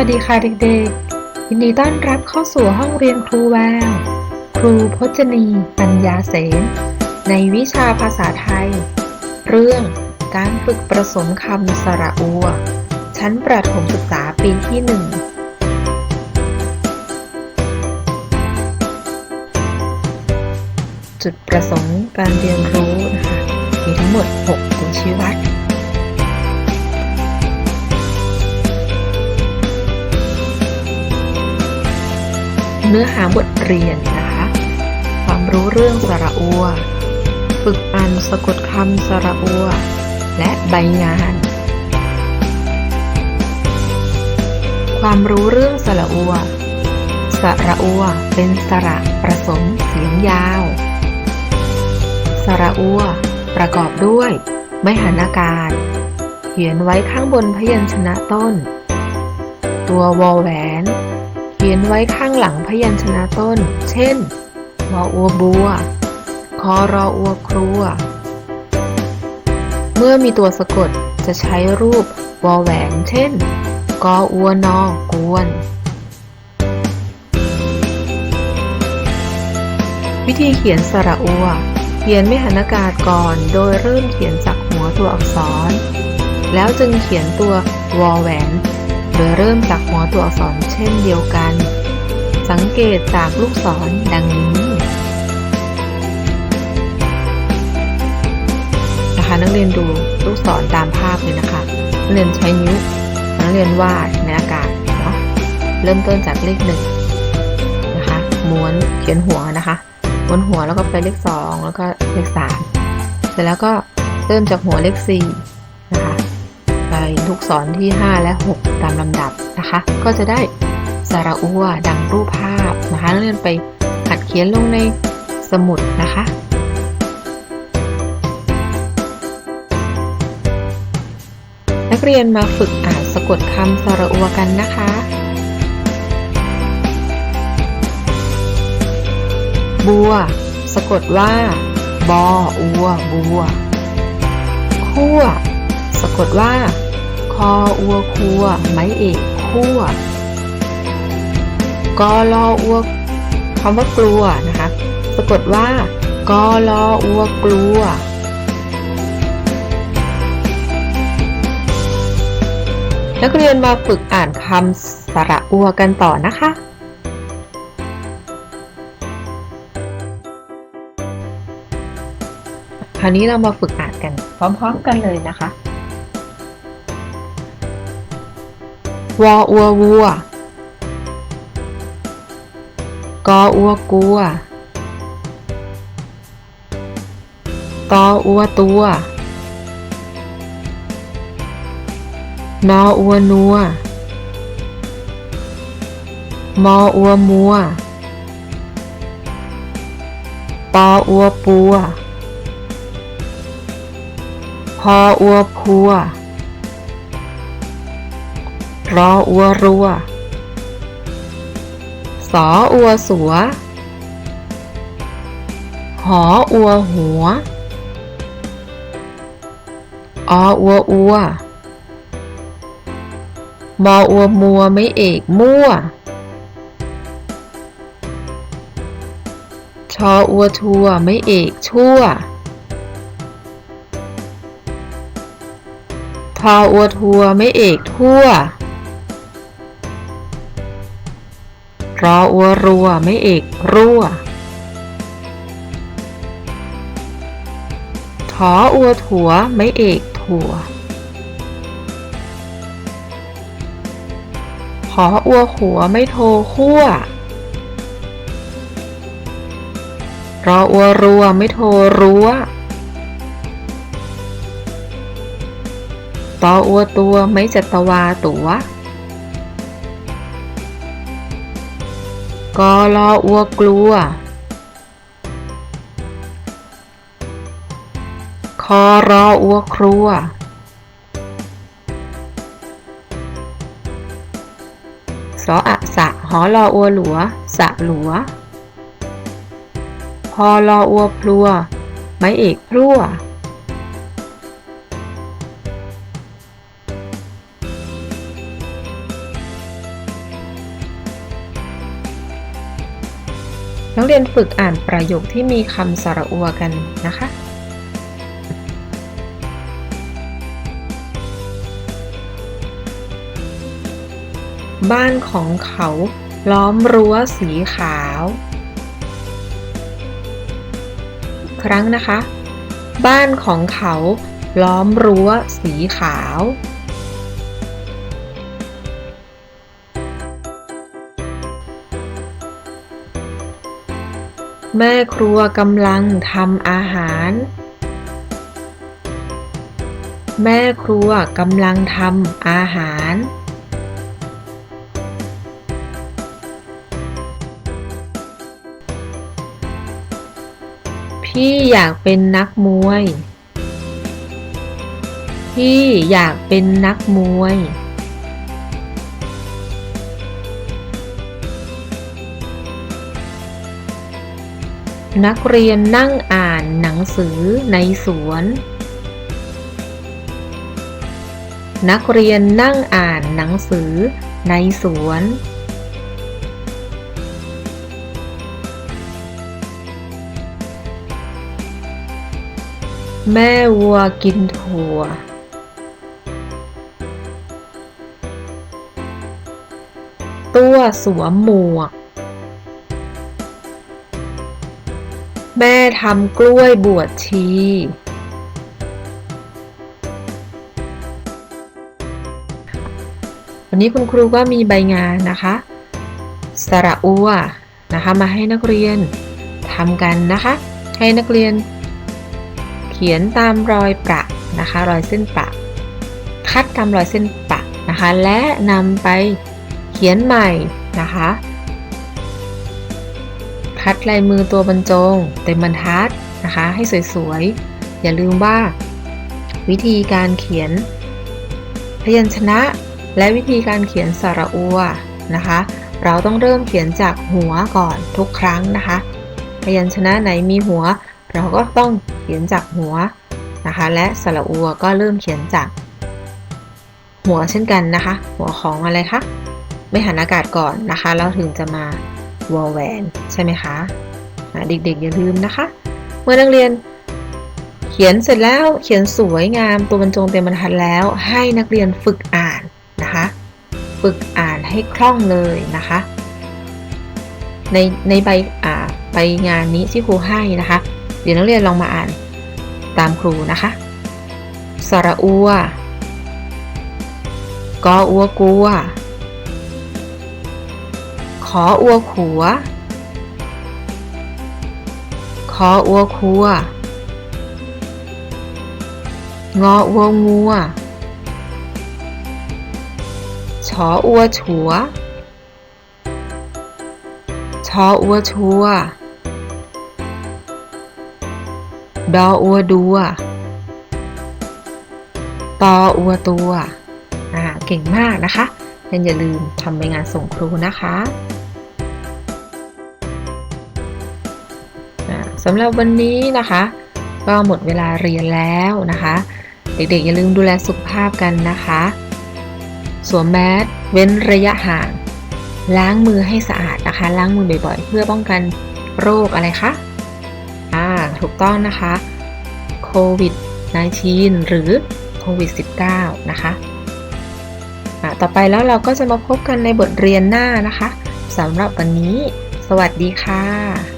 วัสดีค่ะเด็กๆ ยินดีต้อนรับเข้าสู่ห้องเรียนครูแวว ครูพจนีปัญญาเสนในวิชาภาษาไทย เรื่องการฝึกประสมคำสระอัว ชั้นประถมศึกษาปีที่หนึ่ง จุดประสงค์การเรียนรู้นะคะ มีทั้งหมด 6 ตัวชี้วัด เนื้อหาบทเรียนนะคะ ความรู้เรื่องสระอัว ฝึกอ่านสะกดคำสระอัว และใบงาน ความรู้เรื่องสระอัว สระอัวเป็นสระประสมเสียงยาว สระอัวประกอบด้วย ไมหันอากาศ เขียนไว้ข้างบนพยัญชนะต้น ตัววอแหวน ขียนไว้ข้างหลังพยัญชนะต้น เช่นวออัวบัว คอรออัวครัว เมื่อมีตัวสะกดจะใช้รูปวอแหวน เช่น กออัวนอกวน วิธีเขียนสระอัว เขียนไม่หันอากาศก่อน โดยเริ่มเขียนจากหัวตัวอักษร แล้วจึงเขียนตัววอแหวน โดยเริ่มจากหัวตัวอักษรเช่นเดียวกัน สังเกตจากลูกศรดังนี้นะคะนักเรียนดูลูกศรตามภาพเลยนะคะนักเรียนใช้นิ้วนักเรียนวาดในอากาศเนาะเริ่มต้นจากเลขหนึ่งนะคะม้วนเขียนหัวนะคะม้วนหัวแล้วก็ไปเลขสองแล้วก็เลขสามเสร็จแล้วก็เริ่มจากหัวเลขสี่นะคะ ลูกศรที่ 5 และ 6 ตามลำดับนะคะ ก็จะได้สระอัวดังรูปภาพนะคะนักเรียนไปหัดเขียนลงในสมุดนะคะนักเรียนมาฝึกอ่านสะกดคำสระอัวกันนะคะ บัว สะกดว่า บออัว บัว คั่ว สะกดว่า คออัวคัว ไม้เอกคั่วกอลออัวคำว่ากลัวนะคะสะกดว่ากอลออัวกลัวนักเรียนมาฝึกอ่านคำสระอัวกันต่อนะคะ คราวนี้เรามาฝึกอ่านกันพร้อมๆกันเลยนะคะ วออัววัว กออัวกัว ตออัวตัว นออัวนัว มออัวมัว ปออัวปัว พออัวพัว รออัวรัว สออัวสัว หออัวหัว ออัวอัว มออัวมัวไม่เอกมั่ว ชออัวทัวไม่เอกชั่วทออัวทัวไม่เอกทั่ว รออัวรัว ไม่เอกรั่วถออัวถัว ไม่เอกถั่วขออัวหัวไม่โทคั่วรออัวรัว ไม่โทรั้วตออัวตัวไม่จัตวาตัว กอรออัวกลัว คอรออัวครัว สออะสะหอรออัวหลัว สะหลัว พอรออัวพลัว ไม้เอกพลัว เรียนฝึกอ่านประโยคที่มีคำสระอัวกันนะคะ บ้านของเขาล้อมรั้วสีขาว ครั้งนะคะ บ้านของเขาล้อมรั้วสีขาว แม่ครัวกำลังทำอาหาร แม่ครัวกำลังทำอาหาร พี่อยากเป็นนักมวย พี่อยากเป็นนักมวย นักเรียนนั่งอ่านหนังสือในสวน นักเรียนนั่งอ่านหนังสือในสวน แม่วัวกินถั่ว ตัวสวมหมวก แม่ทำกล้วยบวชชี วันนี้คุณครูก็มีใบงานนะคะ สระอัวนะคะมาให้นักเรียนทำกันนะคะ ให้นักเรียน เขียนตามรอยประนะคะ รอยเส้นประคัดตามรอยเส้นประนะคะ และนำไปเขียนใหม่นะคะ คัดลายมือตัวบรรจงเต็มบรรทัดนะคะ ให้สวยๆ อย่าลืมว่า วิธีการเขียน พยัญชนะ และวิธีการเขียนสระอัวนะคะ เราต้องเริ่มเขียนจากหัวก่อนทุกครั้งนะคะ พยัญชนะไหนมีหัว เราก็ต้องเขียนจากหัวนะคะ และสระอัวก็เริ่มเขียนจาก หัวเช่นกันนะคะ หัวของอะไรคะไม่หันอากาศก่อนนะคะ แล้วถึงจะมา วอลแวนใช่ไหมคะะเด็กๆอย่าลืมนะคะ เมื่อนักเรียนเขียนเสร็จแล้วเขียนสวยงามตัวบรรจงเต็มบรรทัดแล้ว ให้นักเรียนฝึกอ่านนะคะ ฝึกอ่านให้คล่องเลยนะคะ ในในใบอ่าใบงานนี้ที่ครูให้นะคะ เดี๋ยวนักเรียนลองมาอ่านตามครูนะคะสระอัวกออัวกัว ออัวขัวขออัวคัว งออัวงัว ชออัวฉัว ชออัวชัว ดออัวดัว ตออัวตัว อ่า เก่งมากนะคะยังอย่าลืมทำใบงานส่งครูนะคะ สำหรับวันนี้นะคะ ก็หมดเวลาเรียนแล้วนะคะ เด็กๆอย่าลืมดูแลสุขภาพกันนะคะ สวมแมสเว้นระยะห่าง ล้างมือให้สะอาดนะคะ ล้างมือบ่อยๆ เพื่อป้องกันโรคอะไรคะอ่าถูกต้องนะคะโควิด -19 หรือโควิด -19 นะคะต่อไปแล้วเราก็จะมาพบกันในบทเรียนหน้านะคะสำหรับวันนี้ สวัสดีค่ะ